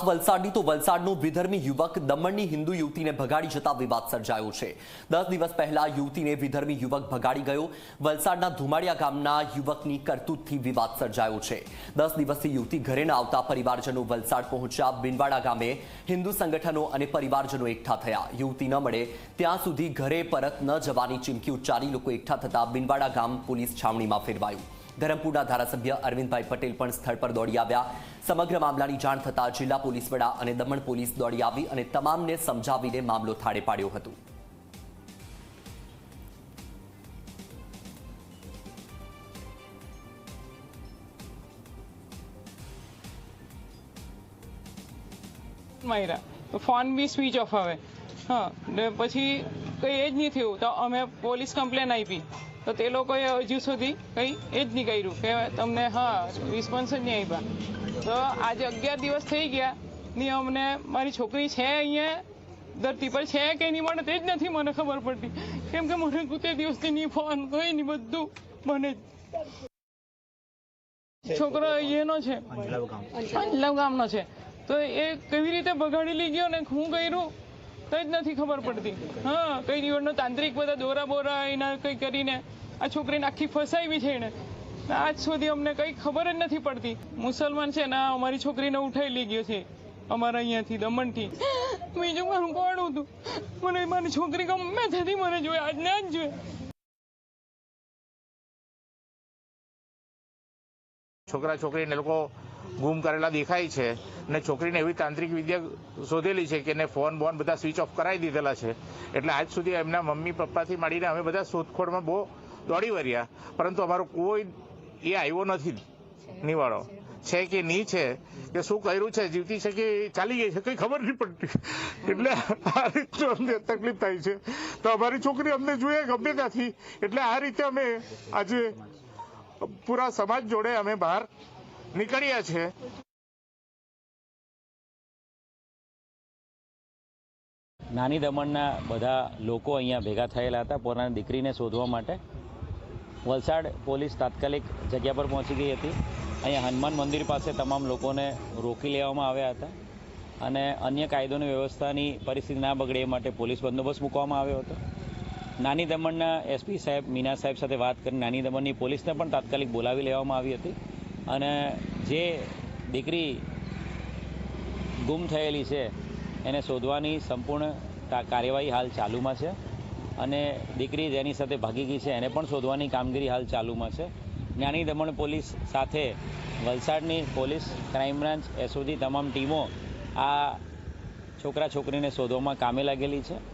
વાત વલસાડની તો વલસાડનો વિધર્મી યુવક દમણની હિન્દુ યુવતીને ભગાડી જતા વિવાદ સર્જાયો છે. દસ દિવસ પહેલા યુવતીને વિધર્મી યુવક ભગાડી ગયો. વલસાડના ધુમાડિયા ગામના યુવકની કરતૂતથી વિવાદ સર્જાયો છે. દસ દિવસથી યુવતી ઘરે ન આવતા પરિવારજનો વલસાડ પહોંચ્યા. બિનવાડા ગામે હિન્દુ સંગઠનો અને પરિવારજનો એકઠા થયા. યુવતી ન મળે. ત્યાં સુધી ઘરે પરત ન જવાની ચીમકી ઉચ્ચારી લોકો એકઠા થતા બિનવાડા ગામ પોલીસ છાવણીમાં ફેરવાયું. ધરમપુરના ધારાસભ્ય અરવિંદભાઈ પટેલ પણ સ્થળ પર દોડી આવ્યા. સમગ્ર મામલાની જાણ થતાં જિલ્લા પોલીસ વડા અને દમણ પોલીસ દોડી આવી અને તમામને સમજાવીને મામલો થાળે પાડ્યો હતો. માર્યા. તો ફોન બી સ્વિચ ઓફ આવે હા પછી કંઈ એ જ નહીં થયું. તો અમે પોલીસ કમ્પ્લેન આપી. તો તે લોકોએ હજુ સુધી કંઈ એ જ નહીં કર્યું કે તમને હા રિસ્પોન્સ જ નહીં આપ્યા. તો આજે અગિયાર દિવસ થઈ ગયા. ની અમને મારી છોકરી છે અહીંયા? ધરતી પર છે કે નહીં? મને તે જ નથી મને ખબર પડતી. કેમ કે મને તે દિવસથી નહીં ફોન કોઈ નહીં બધું મને છોકરો અહીંયાનો છે. અંજલવ ગામનો છે. તો એ કેવી રીતે બગાડી લઈ ગયો ને? હું કર્યું? કઈ જ નથી ખબર પડતી. હા, કઈ દિવસનો તાંત્રિક બધા દોરા બોરા એના કઈ કરીને આ છોકરીને આખી ફસાવી છે એને. આજ સુધી અમને કઈ ખબર જ નથી પડતી. મુસલમાન છે ને અમારી છોકરીને ઉઠાઈ લઈ ગયો છે. અમારા અહીંયાથી દમણથી. બીજું મારું કોણ હતું? મને મારી છોકરી ગમે ત્યાંથી મને જોઈએ આજને આજ જોઈએ છોકરા છોકરીને લોકો ગુમ કરેલા દેખાય છે ને છોકરીને એવી તાંત્રિક વિદ્યા શોધેલી છે કે એને ફોન બોન બધા સ્વિચ ઓફ કરાવી દીધેલા છે. એટલે આજ સુધી એમના મમ્મી પપ્પાથી માંડીને અમે બધા શોધખોળમાં બહુ દોડી વર્યા. પરંતુ અમારો કોઈ એ આવ્યો નથી નિવાળો. છે કે નહીં છે? કે શું કર્યું છે? જીવતી છે કે ચાલી ગઈ છે? કઈ ખબર નહીં પડતી. એટલે આ રીતે અમને તકલીફ થાય છે. તો અમારી છોકરી અમને જોઈએ ગમે ત્યાંથી. એટલે આ રીતે અમે આજે પૂરા સમાજ જોડે અમે બહાર નીકળ્યા છે નાની દમણના બધા લોકો અહીંયા ભેગા થયેલા હતા પોતાની દીકરીને શોધવા માટે. વલસાડ પોલીસ તાત્કાલિક જગ્યા પર પહોંચી ગઈ હતી. અહીંયા હનુમાન મંદિર પાસે તમામ લોકોને રોકી લેવામાં આવ્યા હતા. અને અન્ય કાયદોની વ્યવસ્થાની પરિસ્થિતિ ના બગડે એ માટે પોલીસ બંદોબસ્ત મૂકવામાં આવ્યો હતો. નાની દમણના એસપી સાહેબ, મીના સાહેબ સાથે વાત કરી નાની દમણની પોલીસને પણ તાત્કાલિક બોલાવી લેવામાં આવી હતી. અને જે દીકરી ગુમ થયેલી છે, એને શોધવાની સંપૂર્ણ કાર્યવાહી હાલ ચાલુમાં છે. અને દીકરી જેની સાથે ભાગી ગઈ છે, એને પણ શોધવાની કામગીરી હાલ ચાલુમાં છે. નાની દમણ પોલીસ સાથે વલસાડની પોલીસ, ક્રાઇમ બ્રાન્ચ, એસઓજી, તમામ ટીમો આ છોકરા છોકરીને શોધવામાં કામે લાગેલી છે.